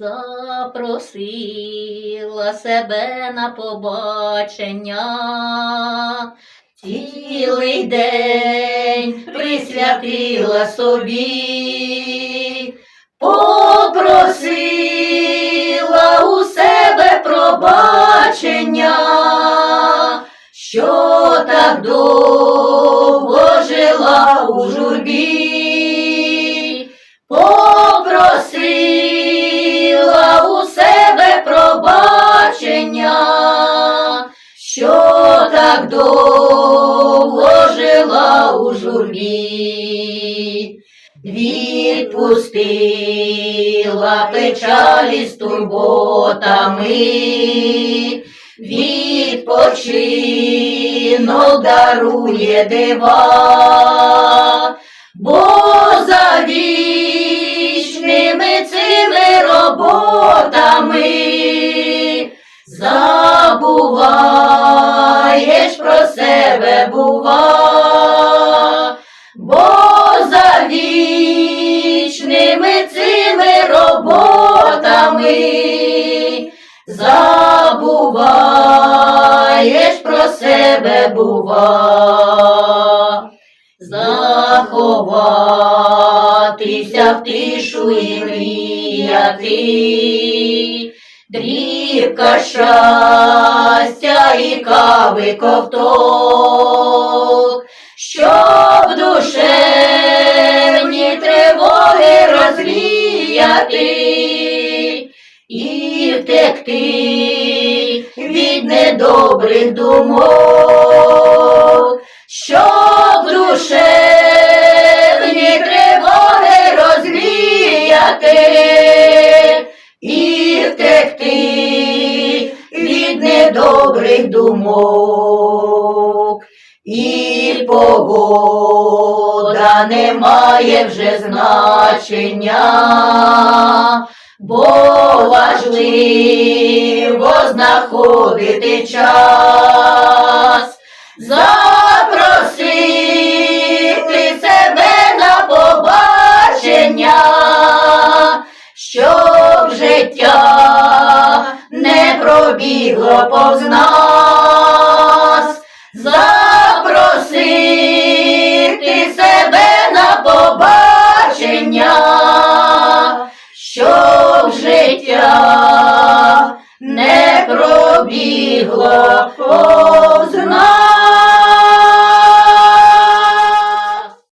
запросила себе на побачення. Цілий день присвятила собі, попросила у себе пробачення, що так довго жила у журбі, Відпустила печалі з турботами, відпочинок дарує дива, бо за вічними цими роботами забуваєш про себе бува, себе бува. Заховатися в тишу і мріяти, дрібка щастя і кави ковток, щоб душевні тривоги розвіяти і втекти недобрих думок, щоб душевні тривоги розвіяти і втекти від недобрих думок. І погода не має вже значення, бо важливо знаходити час, запросити себе на побачення, щоб життя не пробігло повз нас, пробігло.